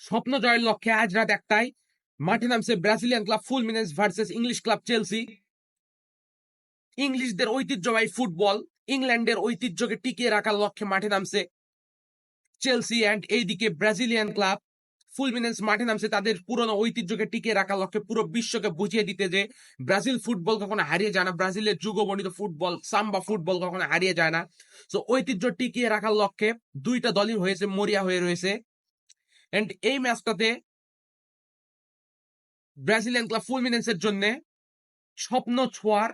স্বপ্ন জয়ের লক্ষ্যে আজ রাত একটাই মাঠে নামছে Brazilian club Fluminense versus English club Chelsea. ইংলিশদের ঐতিহ্যবাহী ফুটবল, ইংল্যান্ডের ঐতিহ্যকে টিকিয়ে রাখার লক্ষ্যে মাঠে নামছে চেলসি অ্যান্ড এইদিকে ব্রাজিলিয়ান ক্লাব ফুলমিনেন্স মাঠে নামছে তাদের পুরনো ঐতিহ্যকে টিকিয়ে রাখার লক্ষ্যে পুরো বিশ্বকে বুঝিয়ে দিতে যে ব্রাজিল ফুটবল কখনো হারিয়ে যায় না, ব্রাজিলের যুগবর্ণিত ফুটবল, সাম্বা ফুটবল কখনো হারিয়ে যায় না। তো ঐতিহ্য টিকিয়ে রাখার লক্ষ্যে দুইটা দলই হয়েছে, মরিয়া হয়ে রয়েছে। এন্ড এই ম্যাচটাতে ব্রাজিলিয়ান ক্লাব ফুলমিনেন্সের জন্য স্বপ্ন ছোঁয়ার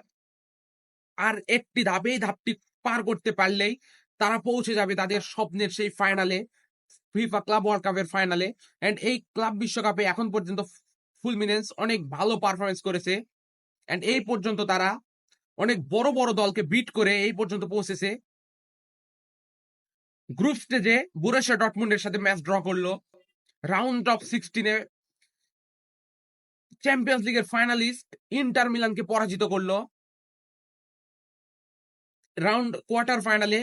আর একটি ধাপে ধাপটি পার করতে পারলেই তারা পৌঁছে যাবে তাদের স্বপ্নের সেই ফাইনালে ফিফা ক্লাব ওয়ার্ল্ড কাপের ফাইনালে এন্ড এই ক্লাব বিশ্বকাপে এখন পর্যন্ত ফুলমিনেন্স অনেক ভালো পারফরমেন্স করেছে। এন্ড এই পর্যন্ত তারা অনেক বড় বড় দলকে বিট করে এই পর্যন্ত পৌঁছেছে। গ্রুপ স্টেজে বুরেশা ডটমুন্ডের সাথে ম্যাচ ড্র করল। রাউন্ড অফ সিক্সটিনে চ্যাম্পিয়ন্স লিগের ফাইনালিস্ট ইন্টার মিলানকে পরাজিত করল। রাউন্ড কোয়ার্টার ফাইনালে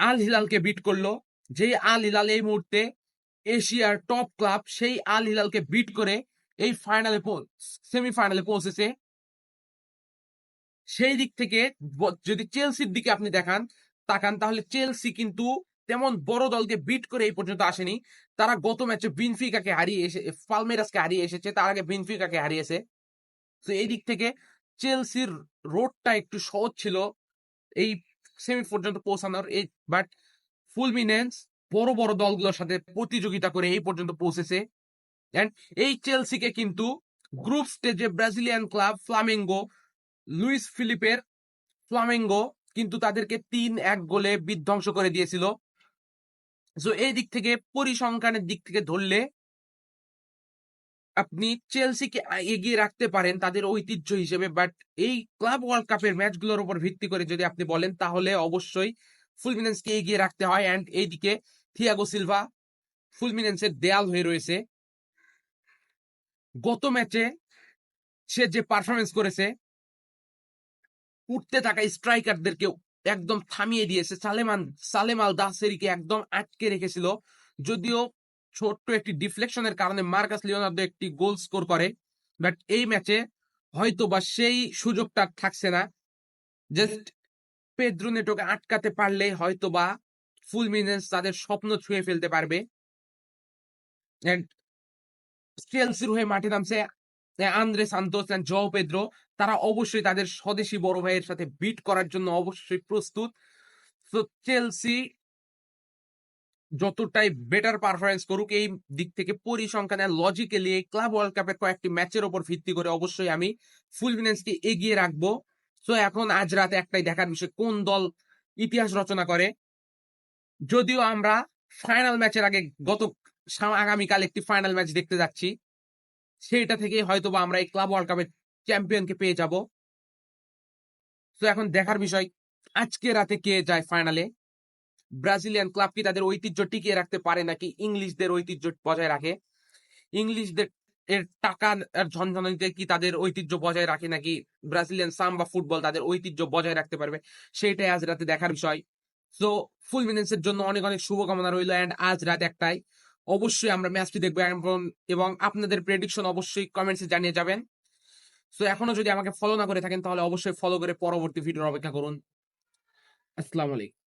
আল হিলালকে বিট করল। যে আল হিলাল এই মুহূর্তে এশিয়ার টপ ক্লাব সেই আল হিলালকে বিট করে এই ফাইনালে সেমিফাইনালে পৌঁছেছে। সেই দিক থেকে যদি চেলসির দিকে আপনি দেখান, তাকান, তাহলে চেলসি কিন্তু তেমন বড় দলকে বিট করে এই পর্যন্ত আসেনি। তারা গত ম্যাচে বিনফিকাকে হারিয়ে এসে পালমেরাসকে হারিয়ে এসেছে। তার আগে বিনফিকাকে হারিয়েছে। তো এই দিক থেকে চেলসির রোডটা একটু সহজ ছিল এই সেমি পর্যন্ত পৌঁছানোর। এই বাট ফুলমিনেন্স বড় বড় দলগুলোর সাথে প্রতিযোগিতা করে এই পর্যন্ত পৌঁছেছে। এন্ড এই চেলসিকে কিন্তু গ্রুপ স্টেজে ব্রাজিলিয়ান ক্লাব ফ্লামেঙ্গো লুইস ফিলিপের ফ্লামেঙ্গো কিন্তু তাদেরকে তিন এক গোলে বিধ্বংস করে দিয়েছিল। সো এই দিক থেকে পরিসংখ্যানের দিক থেকে ধরলে আপনি চেলসিকে এগিয়ে রাখতে পারেন তাদের ঐতিহ্য হিসেবে। বাট এই ক্লাব ওয়ার্ল্ড কাপের ম্যাচগুলোর উপর ভিত্তি করে যদি আপনি বলেন, তাহলে অবশ্যই ফুলমিনেন্সকে এগিয়ে রাখতে হয়। অ্যান্ড এইদিকে থিয়াগো সিলভা ফুলমিনেন্সের দেয়াল হয়ে রয়েছে। গত ম্যাচে সে যে পারফরমেন্স করেছে, উঠতে থাকা স্ট্রাইকারদেরকে একদম থামিয়ে দিয়েছে। সালেমান সালেম আল দাসেরিকে একদম আটকে রেখেছিল। যদিও ছোট্ট একটি ডিফ্লেকশনের কারণে মার্কাস লিওনার্দো একটি গোল স্কোর করে। বাট এই ম্যাচে হয়তো বা সেই সুযোগটা থাকছে না। জাস্ট পেদ্রো নেটোকে আটকাতে পারলে হয়তো বা ফুল মিনেন্স তাদের স্বপ্ন ছুঁয়ে ফেলতে পারবে। এন্ড চেলসির হয়ে মাঠে নামছে Andre Santos and Joao Pedro, তারা অবশ্যই তাদের স্বদেশী বড় ভাইয়ের সাথে বিট করার জন্য অবশ্যই প্রস্তুত। তো চেলসি যতটাই বেটার পারফরমেন্স করুক, এই দিক থেকে পরিসংখ্যানে লজিক্যালি এই ক্লাব ওয়ার্ল্ড কাপের কয়েকটি ম্যাচের ওপর ভিত্তি করে অবশ্যই আমি ফুলমিনেন্সকে এগিয়ে রাখব। তো এখন আজ রাতে একটাই দেখার বিষয়, কোন দল ইতিহাস রচনা করে? যদিও আমরা ফাইনাল ম্যাচের আগে গত আগামীকাল একটি ফাইনাল ম্যাচ দেখতে যাচ্ছি। সেইটা থেকে হয়তো বা আমরা এই ক্লাব ওয়ার্ল্ড কাপের চ্যাম্পিয়নকে পেয়ে যাব। তো এখন দেখার বিষয়, আজকে রাতে কে যায় ফাইনালে? ব্রাজিলিয়ান ক্লাব কি তাদের ঐতিহ্য টিকিয়ে রাখতে পারে নাকি ইংলিশদের ঐতিহ্য বজায় রাখে? ইংলিশদের এর টাকা আর ঝনঝনানিতে কি তাদের ঐতিহ্য বজায় রাখে নাকি ব্রাজিলিয়ান সাম্বা ফুটবল তাদের ঐতিহ্য বজায় রাখতে পারবে? সেটাই আজ রাতে দেখার বিষয়। সো ফুল মিনেন্সের জন্য অনেক অনেক শুভকামনা রইল অ্যান্ড আজ রাত একটাই অবশ্যই আমরা ম্যাচটি দেখব এবং- আপনাদের প্রেডিকশন অবশ্যই কমেন্টসে জানিয়ে যাবেন। সো এখনও যদি আমাকে ফলো না করে থাকেন, তাহলে অবশ্যই ফলো করে পরবর্তী ভিডিওর অপেক্ষা করুন। আসসালামু আলাইকুম।